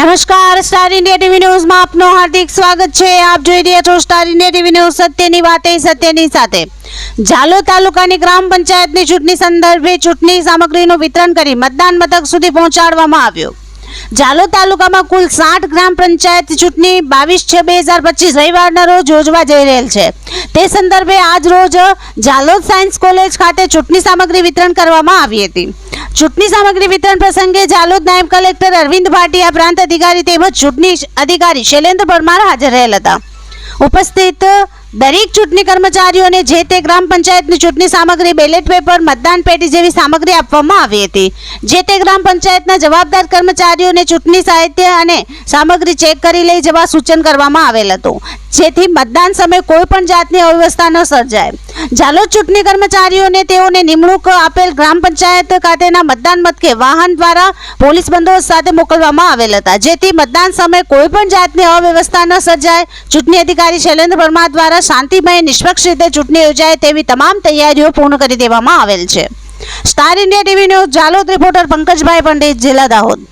નમસ્કાર star India TV ન્યૂઝમાં આપનું હાર્દિક સ્વાગત છે. આપ જોઈ રહ્યા છો સ્ટાર ઇન્ડિયા ટીવી ન્યૂઝ સત્યની વાતે, સત્યની સાથે. ઝાલોદ તાલુકાની ગ્રામ પંચાયતની ચૂંટણી સંદર્ભે ચૂંટણી સામગ્રીનું વિતરણ કરી મતદાન મથક સુધી પહોંચાડવામાં આવ્યું. ઝાલોદ તાલુકામાં કુલ સાઠ ગ્રામ પંચાયત ચૂંટણી બાવીસ છ બે હજાર પચીસ રવિવારના રોજ યોજવા જઈ રહેલ છે. તે સંદર્ભે આજ રોજ ઝાલોદ સાયન્સ કોલેજ ખાતે ચૂંટણી સામગ્રી વિતરણ કરવામાં આવી હતી. ચૂંટણી સામગ્રી વિતરણ પ્રસંગે ઝાલોદ નાયબ કલેક્ટર અરવિંદ ભાટિયા પ્રાંત અધિકારી તેમજ ચૂંટણી અધિકારી શૈલેન્દ્ર પરમાર હાજર રહેલ હતા. ઉપસ્થિત દરેક ચૂંટણી કર્મચારીઓને જે તે ગ્રામ પંચાયતની ચૂંટણી સામગ્રી, બેલેટ પેપર, મતદાન પેટી જેવી સામગ્રી આપવામાં આવી હતી. જે તે ગ્રામ પંચાયતના જવાબદાર કર્મચારીઓને ચૂંટણી સાહિત્ય અને સામગ્રી ચેક કરી લઈ જવા સૂચન કરવામાં આવેલ હતું. જેથી મતદાન સમયે કોઈ પણ જાતની અવ્યવસ્થા ન સર્જાય. ઝાલોદ ચૂંટણી કર્મચારીઓને તેઓને નિમણૂક આપેલ ગ્રામ પંચાયત ખાતેના મતદાન મથકે વાહન દ્વારા પોલીસ બંદોબસ્ત સાથે મોકલવામાં આવેલ હતા, જેથી મતદાન સમયે કોઈ પણ જાતની અવ્યવસ્થા ન સર્જાય. ચૂંટણી અધિકારી શૈલેન્દ્ર વર્મા દ્વારા શાંતિમય નિષ્પક્ષ રીતે ચૂંટણી યોજાય તેવી તમામ તૈયારીઓ પૂર્ણ કરી દેવામાં આવેલ છે. Star India TV news Jhalod reporter Pankajbhai Pandit, જિલ્લા દાહોદ.